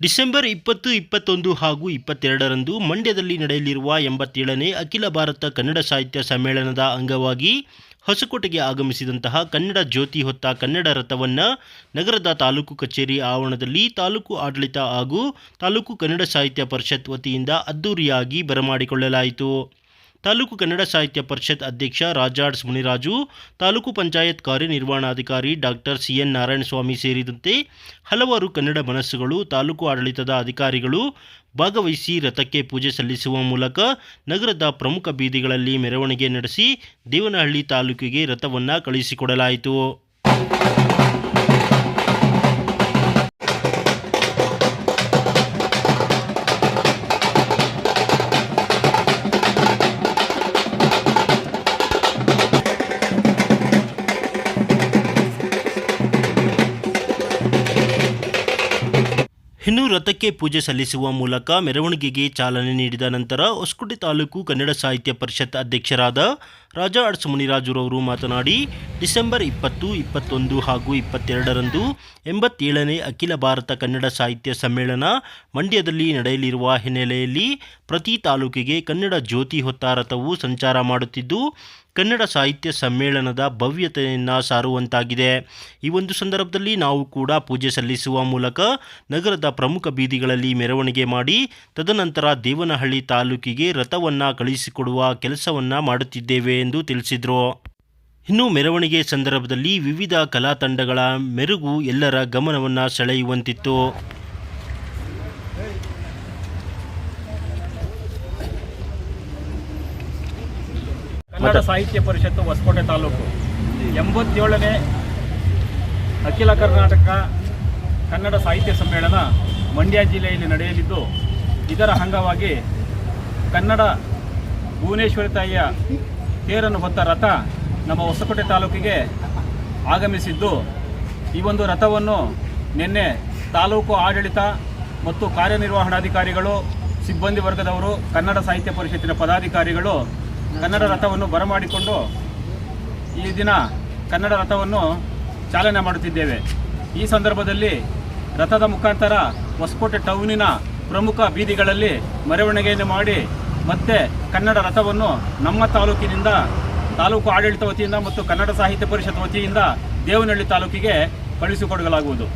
December ಇಪ್ಪತ್ತು, ಇಪ್ಪತ್ತೊಂದು ಹಾಗೂ ಇಪ್ಪತ್ತೆರಡರಂದು ಮಂಡ್ಯದಲ್ಲಿ ನಡೆಯಲಿರುವ ಎಂಬತ್ತೇಳನೇ ಅಖಿಲ ಭಾರತ ಕನ್ನಡ ಸಾಹಿತ್ಯ ಸಮ್ಮೇಳನದ ಅಂಗವಾಗಿ ಹೊಸಕೋಟೆಗೆ ಆಗಮಿಸಿದಂತಹ ಕನ್ನಡ ಜ್ಯೋತಿ ಹೊತ್ತ ಕನ್ನಡ ರಥವನ್ನು ನಗರದ ತಾಲೂಕು ಕಚೇರಿ ಆವರಣದಲ್ಲಿ ತಾಲೂಕು ಆಡಳಿತ ಹಾಗೂ ತಾಲೂಕು ಕನ್ನಡ ಸಾಹಿತ್ಯ ಪರಿಷತ್ ವತಿಯಿಂದ ಅದ್ದೂರಿಯಾಗಿ ಬರಮಾಡಿಕೊಳ್ಳಲಾಯಿತು. ತಾಲೂಕು ಕನ್ನಡ ಸಾಹಿತ್ಯ ಪರಿಷತ್ ಅಧ್ಯಕ್ಷ ರಾಜಾಡ್ಸ್ ಮುನಿರಾಜು, ತಾಲೂಕು ಪಂಚಾಯತ್ ಕಾರ್ಯನಿರ್ವಹಣಾಧಿಕಾರಿ ಡಾಕ್ಟರ್ ಸಿ ಎನ್ ನಾರಾಯಣಸ್ವಾಮಿ ಸೇರಿದಂತೆ ಹಲವಾರು ಕನ್ನಡ ಮನಸ್ಸುಗಳು, ತಾಲೂಕು ಆಡಳಿತದ ಅಧಿಕಾರಿಗಳು ಭಾಗವಹಿಸಿ ರಥಕ್ಕೆ ಪೂಜೆ ಸಲ್ಲಿಸುವ ಮೂಲಕ ನಗರದ ಪ್ರಮುಖ ಬೀದಿಗಳಲ್ಲಿ ಮೆರವಣಿಗೆ ನಡೆಸಿ ದೇವನಹಳ್ಳಿ ತಾಲೂಕಿಗೆ ರಥವನ್ನು ಕಳುಹಿಸಿಕೊಡಲಾಯಿತು ಇನ್ನು ರಥಕ್ಕೆ ಪೂಜೆ ಸಲ್ಲಿಸುವ ಮೂಲಕ ಮೆರವಣಿಗೆಗೆ ಚಾಲನೆ ನೀಡಿದ ನಂತರ ಹೊಸಕೋಟೆ ತಾಲೂಕು ಕನ್ನಡ ಸಾಹಿತ್ಯ ಪರಿಷತ್ ಅಧ್ಯಕ್ಷರಾದ ರಾಜಾ ಅಡ್ಸ್ ಮುನಿರಾಜುರವರು ಮಾತನಾಡಿ, ಡಿಸೆಂಬರ್ ಇಪ್ಪತ್ತು, ಇಪ್ಪತ್ತೊಂದು ಹಾಗೂ ಇಪ್ಪತ್ತೆರಡರಂದು ಎಂಬತ್ತೇಳನೇ ಅಖಿಲ ಭಾರತ ಕನ್ನಡ ಸಾಹಿತ್ಯ ಸಮ್ಮೇಳನ ಮಂಡ್ಯದಲ್ಲಿ ನಡೆಯಲಿರುವ ಹಿನ್ನೆಲೆಯಲ್ಲಿ ಪ್ರತಿ ತಾಲೂಕಿಗೆ ಕನ್ನಡ ಜ್ಯೋತಿ ಹೊತ್ತ ರಥವು ಸಂಚಾರ ಮಾಡುತ್ತಿದ್ದು, ಕನ್ನಡ ಸಾಹಿತ್ಯ ಸಮ್ಮೇಳನದ ಭವ್ಯತೆಯನ್ನು ಸಾರುವಂತಾಗಿದೆ. ಈ ಒಂದು ಸಂದರ್ಭದಲ್ಲಿ ನಾವು ಕೂಡ ಪೂಜೆ ಸಲ್ಲಿಸುವ ಮೂಲಕ ನಗರದ ಪ್ರಮುಖ ಬೀದಿಗಳಲ್ಲಿ ಮೆರವಣಿಗೆ ಮಾಡಿ, ತದನಂತರ ದೇವನಹಳ್ಳಿ ತಾಲೂಕಿಗೆ ರಥವನ್ನು ಕಳುಹಿಸಿಕೊಡುವ ಕೆಲಸವನ್ನು ಮಾಡುತ್ತಿದ್ದೇವೆ ಎಂದು ತಿಳಿಸಿದರು. ಇನ್ನು ಮೆರವಣಿಗೆ ಸಂದರ್ಭದಲ್ಲಿ ವಿವಿಧ ಕಲಾ ತಂಡಗಳ ಮೆರುಗು ಎಲ್ಲರ ಗಮನವನ್ನು ಸೆಳೆಯುವಂತಿತ್ತು. ಕನ್ನಡ ಸಾಹಿತ್ಯ ಪರಿಷತ್ತು ಹೊಸಕೋಟೆ ತಾಲೂಕು. ಎಂಬತ್ತೇಳನೇ ಅಖಿಲ ಕರ್ನಾಟಕ ಕನ್ನಡ ಸಾಹಿತ್ಯ ಸಮ್ಮೇಳನ ಮಂಡ್ಯ ಜಿಲ್ಲೆಯಲ್ಲಿ ನಡೆಯಲಿದ್ದು, ಇದರ ಅಂಗವಾಗಿ ಕನ್ನಡ ಭುವನೇಶ್ವರಿ ತಾಯಿಯ ತೇರನ್ನು ಹೊತ್ತ ರಥ ನಮ್ಮ ಹೊಸಕೋಟೆ ತಾಲೂಕಿಗೆ ಆಗಮಿಸಿದ್ದು. ಈ ಒಂದು ರಥವನ್ನು ನಿನ್ನೆ ತಾಲೂಕು ಆಡಳಿತ ಮತ್ತು ಕಾರ್ಯನಿರ್ವಹಣಾಧಿಕಾರಿಗಳು, ಸಿಬ್ಬಂದಿ ವರ್ಗದವರು, ಕನ್ನಡ ಸಾಹಿತ್ಯ ಪರಿಷತ್ತಿನ ಪದಾಧಿಕಾರಿಗಳು ಕನ್ನಡ ರಥವನ್ನು ಬರಮಾಡಿಕೊಂಡು ಈ ದಿನ ಕನ್ನಡ ರಥವನ್ನು ಚಾಲನೆ ಮಾಡುತ್ತಿದ್ದೇವೆ. ಈ ಸಂದರ್ಭದಲ್ಲಿ ರಥದ ಮುಖಾಂತರ ಹೊಸಕೋಟೆ ಟೌನಿನ ಪ್ರಮುಖ ಬೀದಿಗಳಲ್ಲಿ ಮೆರವಣಿಗೆಯನ್ನು ಮಾಡಿ ಮತ್ತೆ ಕನ್ನಡ ರಥವನ್ನು ನಮ್ಮ ತಾಲೂಕಿನಿಂದ ತಾಲೂಕು ಆಡಳಿತ ವತಿಯಿಂದ ಮತ್ತು ಕನ್ನಡ ಸಾಹಿತ್ಯ ಪರಿಷತ್ ವತಿಯಿಂದ ದೇವನಹಳ್ಳಿ ತಾಲೂಕಿಗೆ ಕಳುಹಿಸಿಕೊಡಲಾಗುವುದು.